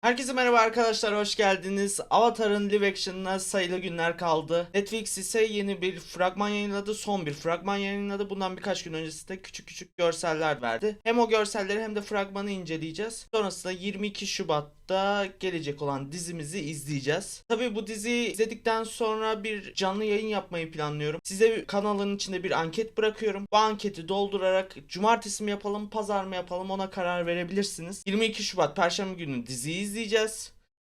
Herkese merhaba arkadaşlar, hoş geldiniz. Avatar'ın live action'ına sayılı günler kaldı. Netflix ise yeni bir fragman yayınladı, son bir fragman yayınladı. Bundan birkaç gün öncesinde küçük küçük görseller verdi. Hem o görselleri hem de fragmanı inceleyeceğiz. Sonrasında 22 Şubat'ta gelecek olan dizimizi izleyeceğiz. Tabii bu diziyi izledikten sonra bir canlı yayın yapmayı planlıyorum. Size kanalın içinde bir anket bırakıyorum. Bu anketi doldurarak cumartesi mi yapalım, pazar mı yapalım ona karar verebilirsiniz. 22 Şubat Perşembe günü diziyi izleyeceğiz.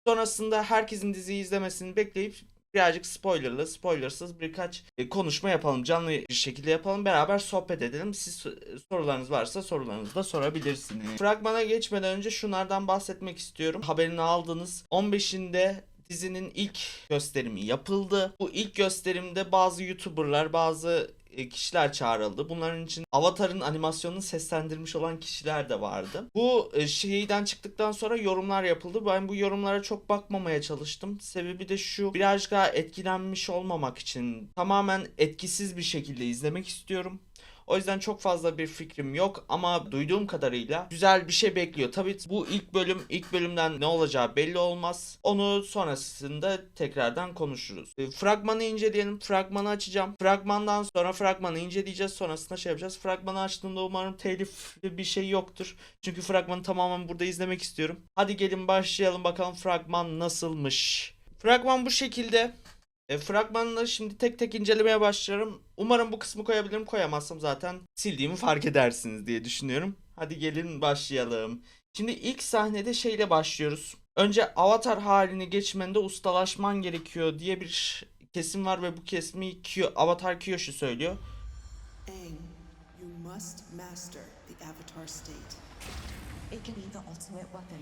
Sonrasında herkesin diziyi izlemesini bekleyip birazcık spoilerlı, spoilersız birkaç e, konuşma yapalım. Canlı bir şekilde yapalım. Beraber sohbet edelim. Siz e, sorularınız varsa sorularınızı da sorabilirsiniz. Fragmana geçmeden önce şunlardan bahsetmek istiyorum. Haberini aldınız. 15'inde dizinin ilk gösterimi yapıldı. Bu ilk gösterimde bazı YouTuber'lar, bazı kişiler çağrıldı. Bunların için Avatar'ın animasyonunu seslendirmiş olan kişiler de vardı. Bu e, şeyden çıktıktan sonra yorumlar yapıldı. Ben bu yorumlara çok bakmamaya çalıştım. Sebebi de şu birazcık daha etkilenmiş olmamak için tamamen etkisiz bir şekilde izlemek istiyorum. O yüzden çok fazla bir fikrim yok ama duyduğum kadarıyla güzel bir şey bekliyor. Tabii bu ilk bölüm ilk bölümden ne olacağı belli olmaz. Onu sonrasında tekrardan konuşuruz. E, Fragmanı inceleyelim. Fragmanı açacağım. Fragmandan sonra fragmanı inceleyeceğiz. Sonrasında şey yapacağız. Fragmanı açtığımda umarım telifli bir şey yoktur. Çünkü fragmanı tamamen burada izlemek istiyorum. Hadi gelin başlayalım bakalım fragman nasılmış. Fragman bu şekilde. E, fragmanları şimdi tek tek incelemeye başlıyorum. Umarım bu kısmı koyabilirim. Koyamazsam zaten sildiğimi fark edersiniz diye düşünüyorum. Hadi gelin başlayalım. Şimdi ilk sahnede şeyle başlıyoruz. Önce avatar halini geçmende ustalaşman gerekiyor diye bir kesim var ve bu kesimi Kyo, Avatar Kyoshi söylüyor. Aang, you must master the Avatar state. It can be the ultimate weapon.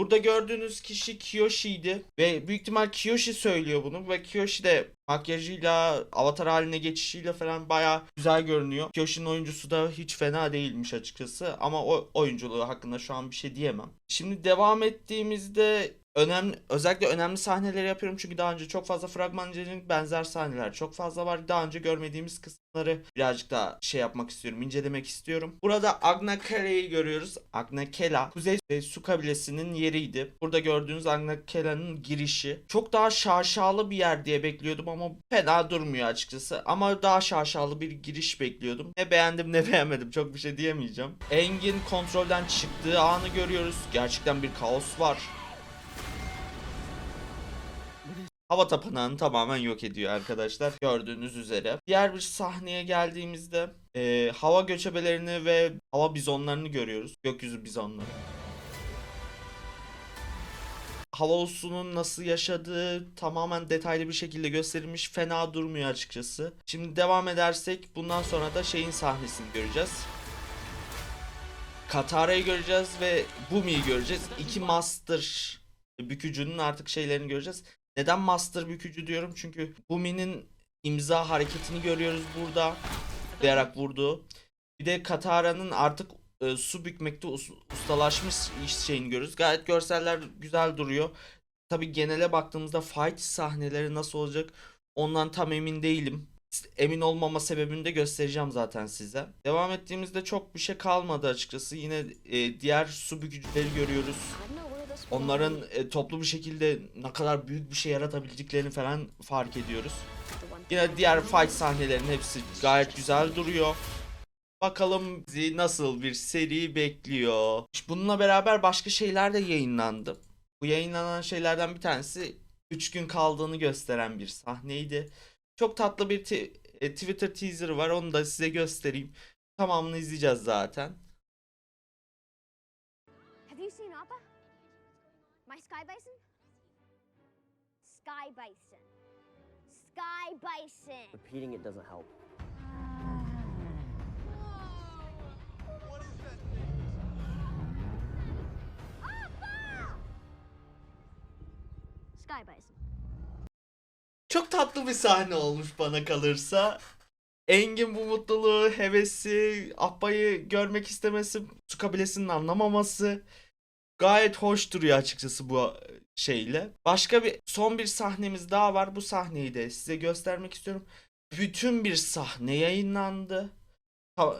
Burada gördüğünüz kişi Kiyoshi'ydi ve büyük ihtimal Kiyoshi söylüyor bunu ve Kiyoshi de makyajıyla, avatar haline geçişiyle falan bayağı güzel görünüyor. Kiyoshi'nin oyuncusu da hiç fena değilmiş açıkçası ama o oyunculuğu hakkında şu an bir şey diyemem. Şimdi devam ettiğimizde önemli özellikle önemli sahneleri yapıyorum çünkü daha önce çok fazla fragman inceledik benzer sahneler çok fazla var. Daha önce görmediğimiz kısımları birazcık daha şey yapmak istiyorum, incelemek istiyorum. Burada Agna Kele'yi görüyoruz. Agna Kela, Kuzey Su kabilesinin yeriydi. Burada gördüğünüz Agna Kela'nın girişi. Çok daha şaşalı bir yer diye bekliyordum ama fena durmuyor açıkçası. Ama daha şaşalı bir giriş bekliyordum. Ne beğendim ne beğenmedim çok bir şey diyemeyeceğim. Engin kontrolden çıktığı anı görüyoruz. Gerçekten bir kaos var. Hava tapınağını tamamen yok ediyor arkadaşlar. Gördüğünüz üzere. Diğer bir sahneye geldiğimizde e, hava göçebelerini ve hava bizonlarını görüyoruz. Gökyüzü bizonları. Hava ulusunun nasıl yaşadığı tamamen detaylı bir şekilde gösterilmiş. Fena durmuyor açıkçası. Şimdi devam edersek bundan sonra da şeyin sahnesini göreceğiz. Katara'yı göreceğiz ve Bumi'yi göreceğiz. İki master bükücünün artık şeylerini göreceğiz. Neden master bükücü diyorum? Çünkü Bumi'nin imza hareketini görüyoruz burada. Dayarak vurdu. Bir de Katara'nın artık e, su bükmekte us- ustalaşmış şeyini görüyoruz. Gayet görseller güzel duruyor. Tabi genele baktığımızda fight sahneleri nasıl olacak ondan tam emin değilim. Emin olmama sebebini de göstereceğim zaten size. Devam ettiğimizde çok bir şey kalmadı açıkçası. Yine e, diğer su bükücüleri görüyoruz. Onların e, toplu bir şekilde ne kadar büyük bir şey yaratabildiklerini falan fark ediyoruz. Yine diğer fight sahnelerinin hepsi gayet güzel duruyor. Bakalım bizi nasıl bir seri bekliyor. Bununla beraber başka şeyler de yayınlandı. Bu yayınlanan şeylerden bir tanesi 3 gün kaldığını gösteren bir sahneydi. Çok tatlı bir e, Twitter teaser var onu da size göstereyim. Tamamını izleyeceğiz zaten. My sky bison? Sky bison. Sky bison. Repeating it doesn't help. Sky bison. Çok tatlı bir sahne olmuş bana kalırsa. Engin bu mutluluğu, hevesi, Abba'yı görmek istemesi, su kabilesinin anlamaması gayet hoş duruyor açıkçası bu şeyle. Başka bir son bir sahnemiz daha var. Bu sahneyi de size göstermek istiyorum. Bütün bir sahne yayınlandı.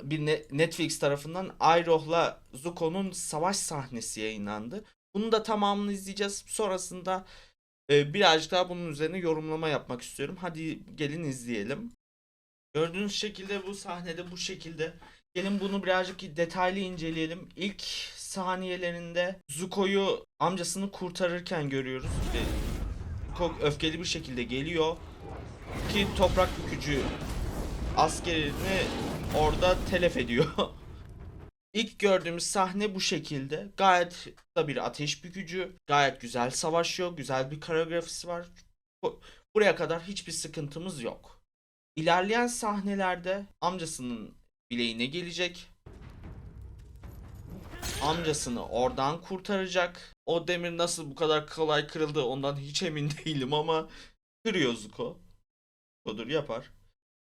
bir ne- Netflix tarafından Iroh'la Zuko'nun savaş sahnesi yayınlandı. Bunun da tamamını izleyeceğiz. Sonrasında e, birazcık daha bunun üzerine yorumlama yapmak istiyorum. Hadi gelin izleyelim. Gördüğünüz şekilde bu sahnede bu şekilde. Gelin bunu birazcık detaylı inceleyelim. İlk saniyelerinde Zuko'yu amcasını kurtarırken görüyoruz. İşte Zuko öfkeli bir şekilde geliyor. Ki toprak bükücü askerini orada telef ediyor. İlk gördüğümüz sahne bu şekilde. Gayet da bir ateş bükücü. Gayet güzel savaşıyor. Güzel bir koreografisi var. Bu- Buraya kadar hiçbir sıkıntımız yok. İlerleyen sahnelerde amcasının bileğine gelecek. Amcasını oradan kurtaracak. O demir nasıl bu kadar kolay kırıldı ondan hiç emin değilim ama kırıyor Zuko. Odur yapar.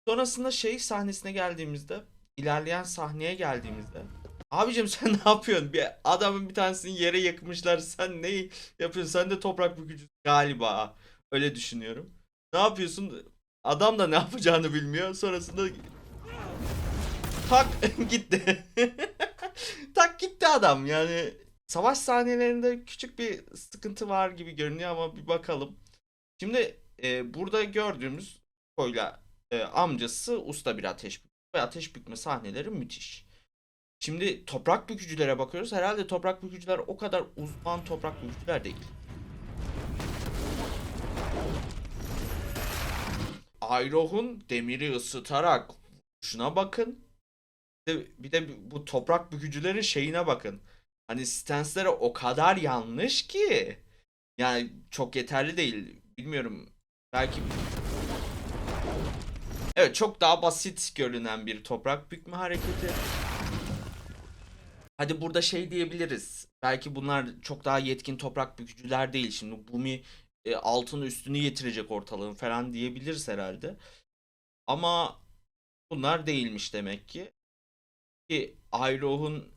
Sonrasında şey sahnesine geldiğimizde, ilerleyen sahneye geldiğimizde Abicim sen ne yapıyorsun? Bir adamın bir tanesini yere yakmışlar. Sen ne yapıyorsun? Sen de toprak bükücü galiba. Öyle düşünüyorum. Ne yapıyorsun? Adam da ne yapacağını bilmiyor. Sonrasında tak gitti. tak gitti adam. Yani savaş sahnelerinde küçük bir sıkıntı var gibi görünüyor ama bir bakalım. Şimdi e, burada gördüğümüz koyla e, amcası usta bir ateş ve ateş bükme sahneleri müthiş. Şimdi toprak bükücülere bakıyoruz. Herhalde toprak bükücüler o kadar uzman toprak bükücüler değil. Ayroh'un demiri ısıtarak şuna bakın. De, bir de bu toprak bükücülerin şeyine bakın. Hani stance'leri o kadar yanlış ki. Yani çok yeterli değil. Bilmiyorum. Belki Evet çok daha basit görünen bir toprak bükme hareketi. Hadi burada şey diyebiliriz. Belki bunlar çok daha yetkin toprak bükücüler değil. Şimdi Bumi e, altın üstünü getirecek ortalığın falan diyebiliriz herhalde. Ama bunlar değilmiş demek ki. Ki Ayroh'un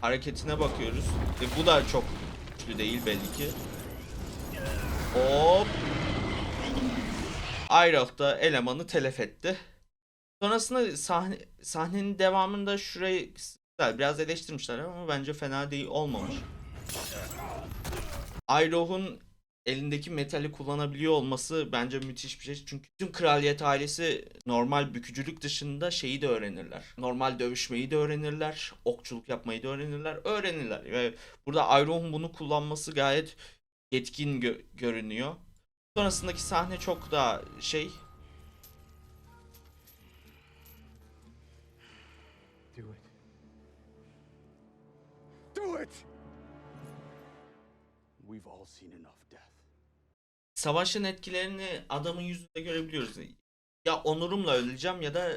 hareketine bakıyoruz. E, bu da çok güçlü değil belli ki. Hop. Ayroh da elemanı telef etti. Sonrasında sahne, sahnenin devamında şurayı biraz eleştirmişler ama bence fena değil olmamış. Ayroh'un elindeki metali kullanabiliyor olması bence müthiş bir şey. Çünkü tüm kraliyet ailesi normal bükücülük dışında şeyi de öğrenirler. Normal dövüşmeyi de öğrenirler. Okçuluk yapmayı da öğrenirler. Öğrenirler. Ve burada Ayroh'un bunu kullanması gayet yetkin gö- görünüyor. Sonrasındaki sahne çok daha şey Do it. Do it! Savaşın etkilerini adamın yüzünde görebiliyoruz. Ya onurumla öleceğim ya da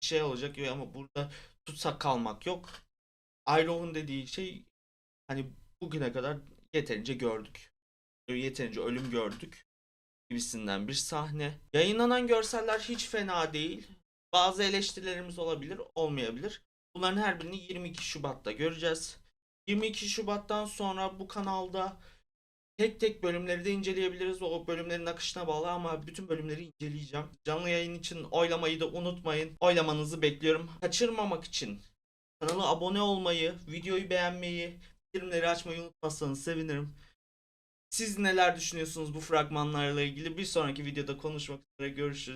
şey olacak ya ama burada tutsak kalmak yok. Iroh'un dediği şey hani bugüne kadar yeterince gördük. Yeterince ölüm gördük gibisinden bir sahne. Yayınlanan görseller hiç fena değil. Bazı eleştirilerimiz olabilir, olmayabilir. Bunların her birini 22 Şubat'ta göreceğiz. 22 Şubat'tan sonra bu kanalda tek tek bölümleri de inceleyebiliriz. O bölümlerin akışına bağlı ama bütün bölümleri inceleyeceğim. Canlı yayın için oylamayı da unutmayın. Oylamanızı bekliyorum. Kaçırmamak için kanala abone olmayı, videoyu beğenmeyi, bildirimleri açmayı unutmazsanız sevinirim. Siz neler düşünüyorsunuz bu fragmanlarla ilgili? Bir sonraki videoda konuşmak üzere görüşürüz.